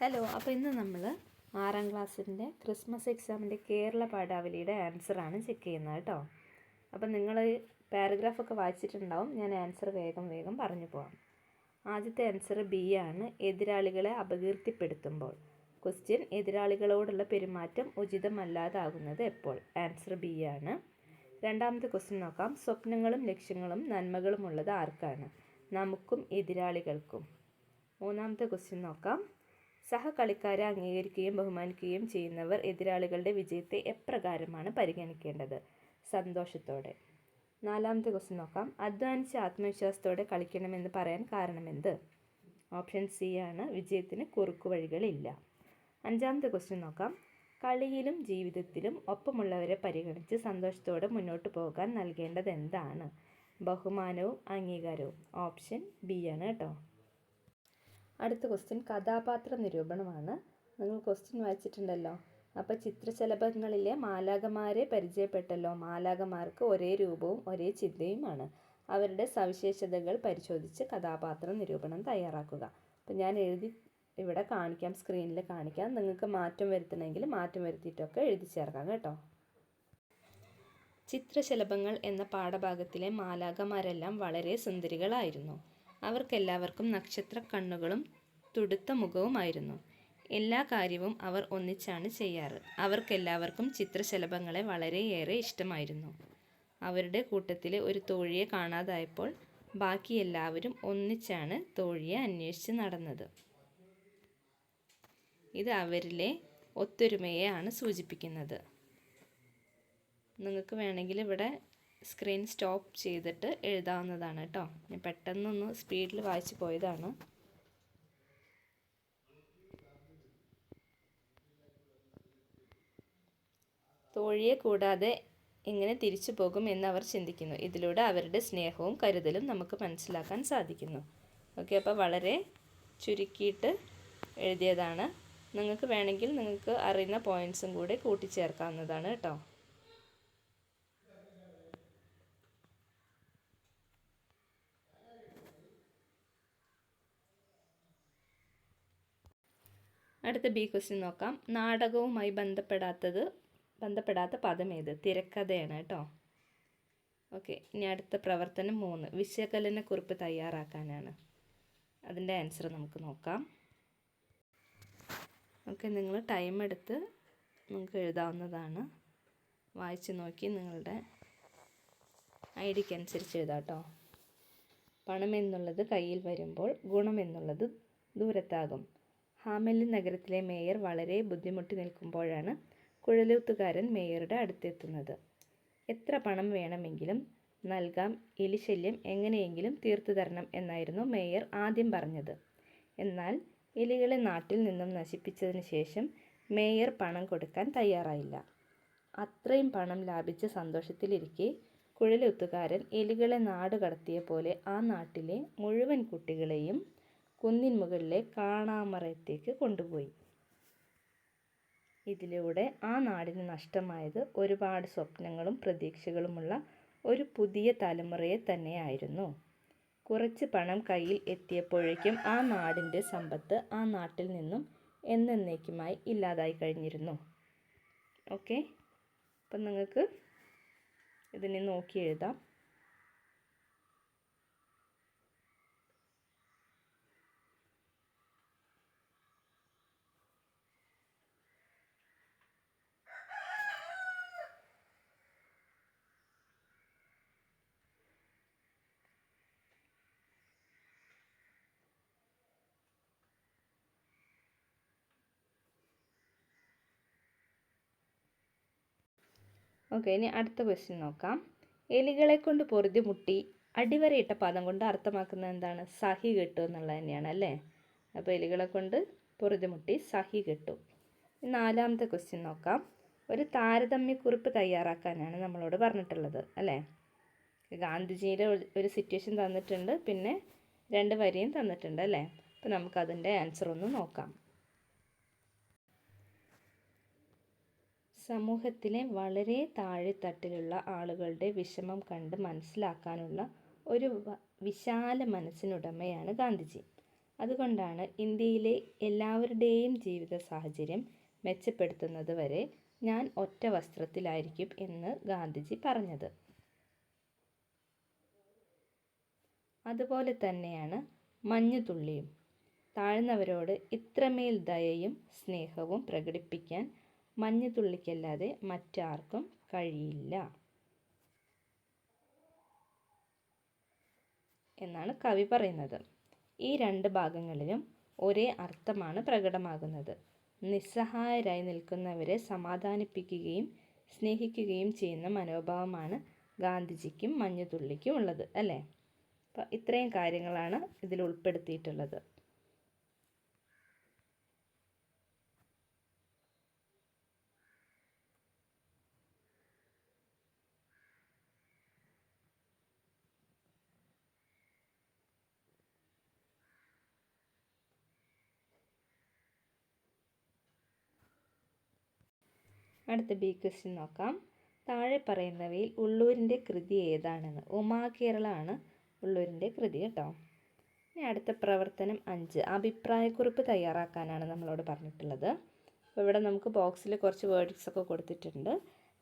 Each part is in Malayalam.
ഹലോ അപ്പോൾ ഇന്ന് നമ്മൾ ആറാം ക്ലാസ്സിന്റെ ക്രിസ്മസ് എക്സാമിന്റെ കേരള പാഠാവലിയുടെ ആൻസറാണ് ചെക്ക് ചെയ്യുന്നത് കേട്ടോ. അപ്പോൾ നിങ്ങൾ പാരഗ്രാഫൊക്കെ വായിച്ചിട്ടുണ്ടാവും. ഞാൻ ആൻസർ വേഗം വേഗം പറഞ്ഞു പോവാം. ആദ്യത്തെ ആൻസർ ബി ആണ്. എതിരാളികളെ അപകീർത്തിപ്പെടുത്തുമ്പോൾ. ക്വസ്റ്റ്യൻ എതിരാളികളോടുള്ള പെരുമാറ്റം ഉചിതമല്ലാതാകുന്നത് എപ്പോൾ? ആൻസർ ബി ആണ്. രണ്ടാമത്തെ ക്വസ്റ്റ്യൻ നോക്കാം. സ്വപ്നങ്ങളും ലക്ഷ്യങ്ങളും നന്മകളും ഉള്ളത് ആർക്കാണ്? നമുക്കും എതിരാളികൾക്കും. മൂന്നാമത്തെ ക്വസ്റ്റ്യൻ നോക്കാം. സഹകളിക്കാരെ അംഗീകരിക്കുകയും ബഹുമാനിക്കുകയും ചെയ്യുന്നവർ എതിരാളികളുടെ വിജയത്തെ എപ്രകാരമാണ് പരിഗണിക്കേണ്ടത്? സന്തോഷത്തോടെ. നാലാമത്തെ ക്വസ്റ്റ്യൻ നോക്കാം. അധ്വാനിച്ച് ആത്മവിശ്വാസത്തോടെ കളിക്കണമെന്ന് പറയാൻ കാരണമെന്ത്? ഓപ്ഷൻ സി ആണ്. വിജയത്തിന് കുറുക്കുവഴികളില്ല അഞ്ചാമത്തെ ക്വസ്റ്റ്യൻ നോക്കാം. കളിയിലും ജീവിതത്തിലും ഒപ്പമുള്ളവരെ പരിഗണിച്ച് സന്തോഷത്തോടെ മുന്നോട്ട് പോകാൻ നൽകേണ്ടത് എന്താണ്? ബഹുമാനവും അംഗീകാരവും. ഓപ്ഷൻ ബി ആണ് കേട്ടോ. അടുത്ത ക്വസ്റ്റ്യൻ കഥാപാത്ര നിരൂപണമാണ്. നിങ്ങൾ ക്വസ്റ്റ്യൻ വായിച്ചിട്ടുണ്ടല്ലോ. അപ്പോൾ ചിത്രശലഭങ്ങളിലെ മാലാകമാരെ പരിചയപ്പെട്ടല്ലോ. മാലാകമാർക്ക് ഒരേ രൂപവും ഒരേ ചിന്തയുമാണ്. അവരുടെ സവിശേഷതകൾ പരിശോധിച്ച് കഥാപാത്ര നിരൂപണം തയ്യാറാക്കുക. അപ്പോൾ ഞാൻ എഴുതി ഇവിടെ കാണിക്കാം സ്ക്രീനിൽ കാണിക്കാം. നിങ്ങൾക്ക് മാറ്റം വരുത്തണമെങ്കിൽ മാറ്റം വരുത്തിയിട്ടൊക്കെ എഴുതി ചേർക്കാം കേട്ടോ. ചിത്രശലഭങ്ങൾ എന്ന പാഠഭാഗത്തിലെ മാലാകമാരെല്ലാം വളരെ സുന്ദരികളായിരുന്നു. അവർക്കെല്ലാവർക്കും നക്ഷത്ര കണ്ണുകളും തുടുത്ത മുഖവുമായിരുന്നു എല്ലാ കാര്യവും അവർ ഒന്നിച്ചാണ് ചെയ്യാറ്. അവർക്കെല്ലാവർക്കും ചിത്രശലഭങ്ങളെ വളരെയേറെ ഇഷ്ടമായിരുന്നു. അവരുടെ കൂട്ടത്തിലെ ഒരു തോഴിയെ കാണാതായപ്പോൾ ബാക്കി എല്ലാവരും ഒന്നിച്ചാണ് തോഴിയെ അന്വേഷിച്ച് നടന്നത്. ഇത് അവരിലെ ഒത്തൊരുമയെയാണ് സൂചിപ്പിക്കുന്നത്. നിങ്ങൾക്ക് വേണമെങ്കിൽ ഇവിടെ സ്ക്രീൻ സ്റ്റോപ്പ് ചെയ്തിട്ട് എഴുതാവുന്നതാണ് കേട്ടോ. ഞാൻ പെട്ടെന്നൊന്ന് സ്പീഡിൽ വായിച്ചു പോയതാണ്. തോഴിയെ കൂടാതെ എങ്ങനെ തിരിച്ചു പോകും എന്ന് അവർ ചിന്തിക്കുന്നു. ഇതിലൂടെ അവരുടെ സ്നേഹവും കരുതലും നമുക്ക് മനസ്സിലാക്കാൻ സാധിക്കുന്നു. ഓക്കെ അപ്പോൾ വളരെ ചുരുക്കിയിട്ട് എഴുതിയതാണ്. നിങ്ങൾക്ക് വേണമെങ്കിൽ നിങ്ങൾക്ക് അറിയുന്ന പോയിന്റ്സും കൂടി കൂട്ടിച്ചേർക്കാവുന്നതാണ് കേട്ടോ. അടുത്ത ബി ക്വസ്റ്റ്യൻ നോക്കാം. നാടകവുമായി ബന്ധപ്പെടാത്തത് ബന്ധപ്പെടാത്ത പദം ഏത്? തിരക്കഥയാണ് കേട്ടോ. ഓക്കെ ഇനി അടുത്ത പ്രവർത്തനം മൂന്ന്. വിശകലന കുറിപ്പ് തയ്യാറാക്കാനാണ്. അതിന്റെ ആൻസർ നമുക്ക് നോക്കാം. ഓക്കെ നിങ്ങൾ ടൈം എടുത്ത് നിങ്ങൾക്ക് എഴുതാവുന്നതാണ്. വായിച്ച് നോക്കി നിങ്ങളുടെ ഐ ഡിക്ക് അനുസരിച്ച് എഴുതാം കേട്ടോ. പണം എന്നുള്ളത് കയ്യിൽ വരുമ്പോൾ ഗുണമെന്നുള്ളത് ദൂരത്താകും. ഹാമലിൻ നഗരത്തിലെ മേയർ വളരെ ബുദ്ധിമുട്ടി നിൽക്കുമ്പോഴാണ് കുഴലൂത്തുകാരൻ മേയറുടെ അടുത്തെത്തുന്നത്. എത്ര പണം വേണമെങ്കിലും നൽകാം എലിശല്യം എങ്ങനെയെങ്കിലും തീർത്തു തരണം എന്നായിരുന്നു മേയർ ആദ്യം പറഞ്ഞത്. എന്നാൽ എലികളെ നാട്ടിൽ നിന്നും നശിപ്പിച്ചതിന് ശേഷം മേയർ പണം കൊടുക്കാൻ തയ്യാറായില്ല. അത്രയും പണം ലാഭിച്ച സന്തോഷത്തിലിരിക്കെ കുഴലൂത്തുകാരൻ എലികളെ നാട് കടത്തിയ പോലെ ആ നാട്ടിലെ മുഴുവൻ കുട്ടികളെയും കുന്നിൻ മുകളിലെ കാണാമറയത്തേക്ക് കൊണ്ടുപോയി. ഇതിലൂടെ ആ നാടിന് നഷ്ടമായത് ഒരുപാട് സ്വപ്നങ്ങളും പ്രതീക്ഷകളുമുള്ള ഒരു പുതിയ തലമുറയെ തന്നെയായിരുന്നു. കുറച്ച് പണം കയ്യിൽ എത്തിയപ്പോഴേക്കും ആ നാടിന്റെ സമ്പത്ത് ആ നാട്ടിൽ നിന്നും എന്നേക്കുമായി ഇല്ലാതായി കഴിഞ്ഞിരുന്നു. ഓക്കെ? അപ്പം നിങ്ങൾക്ക് ഇതിനെ നോക്കി എഴുതാം. ഓക്കെ ഇനി അടുത്ത ക്വസ്റ്റ്യൻ നോക്കാം. എലികളെ കൊണ്ട് പൊറുതി മുട്ടി അടിവരയിട്ട പദം കൊണ്ട് അർത്ഥമാക്കുന്നത് എന്താണ്? സഹി കെട്ടു എന്നുള്ളത് തന്നെയാണ് അല്ലേ? അപ്പോൾ എലികളെ കൊണ്ട് പൊറുതി മുട്ടി സഹി കെട്ടു. നാലാമത്തെ ക്വസ്റ്റ്യൻ നോക്കാം. ഒരു താരതമ്യക്കുറിപ്പ് തയ്യാറാക്കാനാണ് നമ്മളോട് പറഞ്ഞിട്ടുള്ളത് അല്ലേ? ഗാന്ധിജിയുടെ ഒരു സിറ്റുവേഷൻ തന്നിട്ടുണ്ട് പിന്നെ രണ്ട് വരിയും തന്നിട്ടുണ്ട് അല്ലേ? അപ്പോൾ നമുക്കതിന്റെ ആൻസർ ഒന്ന് നോക്കാം. സമൂഹത്തിലെ വളരെ താഴെത്തട്ടിലുള്ള ആളുകളുടെ വിഷമം കണ്ട് മനസ്സിലാക്കാനുള്ള ഒരു വിശാല മനസ്സിനുടമയാണ് ഗാന്ധിജി. അതുകൊണ്ടാണ് ഇന്ത്യയിലെ എല്ലാവരുടെയും ജീവിത സാഹചര്യം മെച്ചപ്പെടുത്തുന്നത് വരെ ഞാൻ ഒറ്റ വസ്ത്രത്തിലായിരിക്കും എന്ന് ഗാന്ധിജി പറഞ്ഞത്. അതുപോലെ തന്നെയാണ് മഞ്ഞുതുള്ളിയും. താഴ്ന്നവരോട് ഇത്രമേൽ ദയയും സ്നേഹവും പ്രകടിപ്പിക്കാൻ മഞ്ഞുതുള്ളിക്കല്ലാതെ മറ്റാർക്കും കഴിയില്ല. എന്നാണ് കവി പറയുന്നത്. ഈ രണ്ട് ഭാഗങ്ങളിലും ഒരേ അർത്ഥമാണ് പ്രകടമാകുന്നത്. നിസ്സഹായരായി നിൽക്കുന്നവരെ സമാധാനിപ്പിക്കുകയും സ്നേഹിക്കുകയും ചെയ്യുന്ന മനോഭാവമാണ് ഗാന്ധിജിക്കും മഞ്ഞുതുള്ളിക്കും ഉള്ളത് അല്ലേ? അപ്പം ഇത്രയും കാര്യങ്ങളാണ് ഇതിൽ ഉൾപ്പെടുത്തിയിട്ടുള്ളത്. അടുത്ത ബി ക്വസ്റ്റ്യൻ നോക്കാം. താഴെ പറയുന്നവയിൽ ഉള്ളൂരിന്റെ കൃതി ഏതാണെന്ന്. ഉമാകേരളമാണ് ഉള്ളൂരിന്റെ കൃതി കേട്ടോ. ഇനി അടുത്ത പ്രവർത്തനം അഞ്ച്. അഭിപ്രായക്കുറിപ്പ് തയ്യാറാക്കാനാണ് നമ്മളോട് പറഞ്ഞിട്ടുള്ളത്. അപ്പോൾ ഇവിടെ നമുക്ക് ബോക്സിൽ കുറച്ച് വേർഡ്സൊക്കെ കൊടുത്തിട്ടുണ്ട്.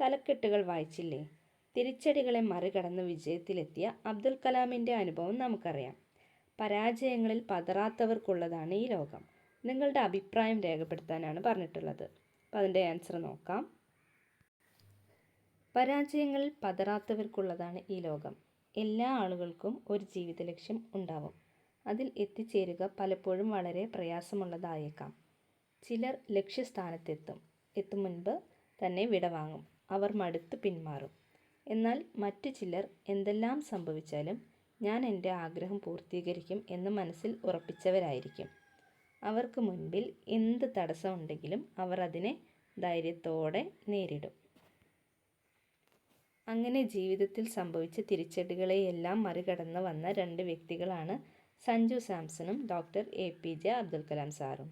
തലക്കെട്ടുകൾ വായിച്ചില്ലേ? തിരിച്ചടികളെ മറികടന്ന് വിജയത്തിലെത്തിയ അബ്ദുൽ കലാമിന്റെ അനുഭവം നമുക്കറിയാം. പരാജയങ്ങളിൽ പതറാത്തവർക്കുള്ളതാണ് ഈ ലോകം. നിങ്ങളുടെ അഭിപ്രായം രേഖപ്പെടുത്താനാണ് പറഞ്ഞിട്ടുള്ളത്. അപ്പോൾ അതിന്റെ ആൻസർ നോക്കാം. പരാജയങ്ങളിൽ പതറാത്തവർക്കുള്ളതാണ് ഈ ലോകം. എല്ലാ ആളുകൾക്കും ഒരു ജീവിത ലക്ഷ്യം ഉണ്ടാവും. അതിൽ എത്തിച്ചേരുക പലപ്പോഴും വളരെ പ്രയാസമുള്ളതായേക്കാം. ചിലർ ലക്ഷ്യസ്ഥാനത്തെത്തും. എത്തും മുൻപ് തന്നെ വിടവാങ്ങും. അവർ മടുത്ത് പിന്മാറും. എന്നാൽ മറ്റു ചിലർ എന്തെല്ലാം സംഭവിച്ചാലും ഞാൻ എന്റെ ആഗ്രഹം പൂർത്തീകരിക്കും എന്ന് മനസ്സിൽ ഉറപ്പിച്ചവരായിരിക്കും. അവർക്ക് മുൻപിൽ എന്ത് തടസ്സമുണ്ടെങ്കിലും അവർ അതിനെ ധൈര്യത്തോടെ നേരിടും. അങ്ങനെ ജീവിതത്തിൽ സംഭവിച്ച തിരിച്ചടികളെയെല്ലാം മറികടന്ന് വന്ന രണ്ട് വ്യക്തികളാണ് Sanju സാംസണും doctor A P J Abdul Kalam സാറും.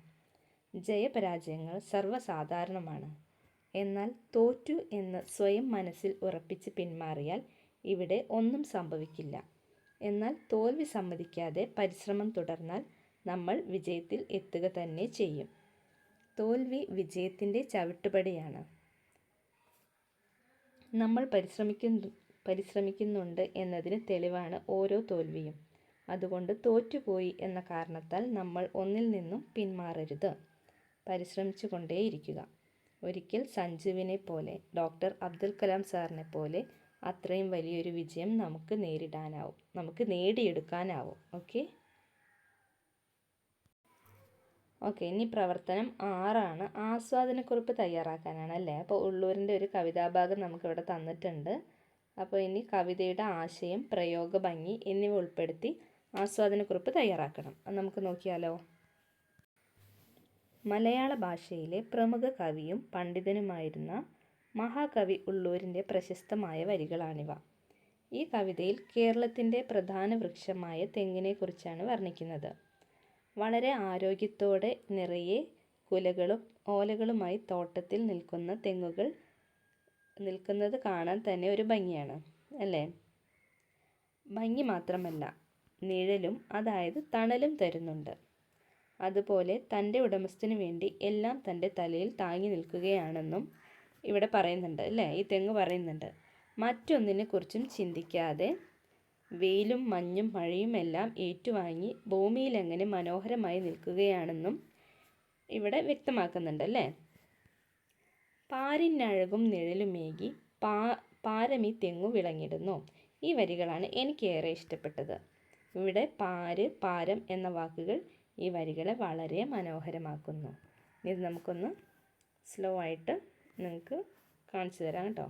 ജയപരാജയങ്ങൾ സർവസാധാരണമാണ്. എന്നാൽ തോറ്റു എന്ന് സ്വയം മനസ്സിൽ ഉറപ്പിച്ച് പിന്മാറിയാൽ ഇവിടെ ഒന്നും സംഭവിക്കില്ല. എന്നാൽ തോൽവി സമ്മതിക്കാതെ പരിശ്രമം തുടർന്നാൽ നമ്മൾ വിജയത്തിൽ എത്തുക തന്നെ ചെയ്യും. തോൽവി വിജയത്തിന്റെ ചവിട്ടുപടിയാണ്. നമ്മൾ പരിശ്രമിക്കുന്നു പരിശ്രമിക്കുന്നുണ്ട് എന്നതിന് തെളിവാണ് ഓരോ തോൽവിയും. അതുകൊണ്ട് തോറ്റുപോയി എന്ന കാരണത്താൽ നമ്മൾ ഒന്നിൽ നിന്നും പിന്മാറരുത്. പരിശ്രമിച്ചു കൊണ്ടേയിരിക്കുക ഒരിക്കൽ സഞ്ജുവിനെ പോലെ ഡോക്ടർ അബ്ദുൽ കലാം സാറിനെ പോലെ അത്രയും വലിയൊരു വിജയം നമുക്ക് നേരിടാനാവും നമുക്ക് നേടിയെടുക്കാനാവും. ഓക്കെ? ഓക്കെ ഇനി പ്രവർത്തനം ആറാണ്. ആസ്വാദനക്കുറിപ്പ് തയ്യാറാക്കാനാണ് അല്ലേ അപ്പോൾ ഉള്ളൂരിന്റെ ഒരു കവിതാഭാഗം നമുക്കിവിടെ തന്നിട്ടുണ്ട്. അപ്പോൾ ഇനി കവിതയുടെ ആശയം പ്രയോഗ ഭംഗി എന്നിവ ഉൾപ്പെടുത്തി ആസ്വാദനക്കുറിപ്പ് തയ്യാറാക്കണം. അത് നമുക്ക് നോക്കിയാലോ? മലയാള ഭാഷയിലെ പ്രമുഖ കവിയും പണ്ഡിതനുമായിരുന്ന മഹാകവി ഉള്ളൂരിന്റെ പ്രശസ്തമായ വരികളാണിവ. ഈ കവിതയിൽ കേരളത്തിന്റെ പ്രധാന വൃക്ഷമായ തെങ്ങിനെക്കുറിച്ചാണ് വർണിക്കുന്നത്. വളരെ ആരോഗ്യത്തോടെ നിറയെ കുലകളും ഓലകളുമായി തോട്ടത്തിൽ നിൽക്കുന്ന തെങ്ങുകൾ നിൽക്കുന്നത് കാണാൻ തന്നെ ഒരു ഭംഗിയാണ് അല്ലേ? ഭംഗി മാത്രമല്ല നിഴലും അതായത് തണലും തരുന്നുണ്ട്. അതുപോലെ തന്റെ ഉടമസ്ഥന് വേണ്ടി എല്ലാം തന്റെ തലയിൽ താങ്ങി നിൽക്കുകയാണെന്നും ഇവിടെ പറയുന്നുണ്ട് അല്ലേ? ഈ തെങ്ങ് പറയുന്നുണ്ട്. മറ്റൊന്നിനെക്കുറിച്ചും ചിന്തിക്കാതെ വെയിലും മഞ്ഞും മഴയും എല്ലാം ഏറ്റുവാങ്ങി ഭൂമിയിൽ എങ്ങനെ മനോഹരമായി നിൽക്കുകയാണെന്നും ഇവിടെ വ്യക്തമാക്കുന്നുണ്ട് അല്ലേ പാരിനഴകും നിഴലുമേകി പാ പാരമി തെങ്ങു വിളങ്ങിടുന്നു. ഈ വരികളാണ് എനിക്ക് ഏറെ ഇഷ്ടപ്പെട്ടത്. ഇവിടെ പാര് പാരം എന്ന വാക്കുകൾ ഈ വരികളെ വളരെ മനോഹരമാക്കുന്നു. ഇത് നമുക്കൊന്ന് സ്ലോ ആയിട്ട് നിങ്ങൾക്ക് കാണിച്ചു തരാം കേട്ടോ.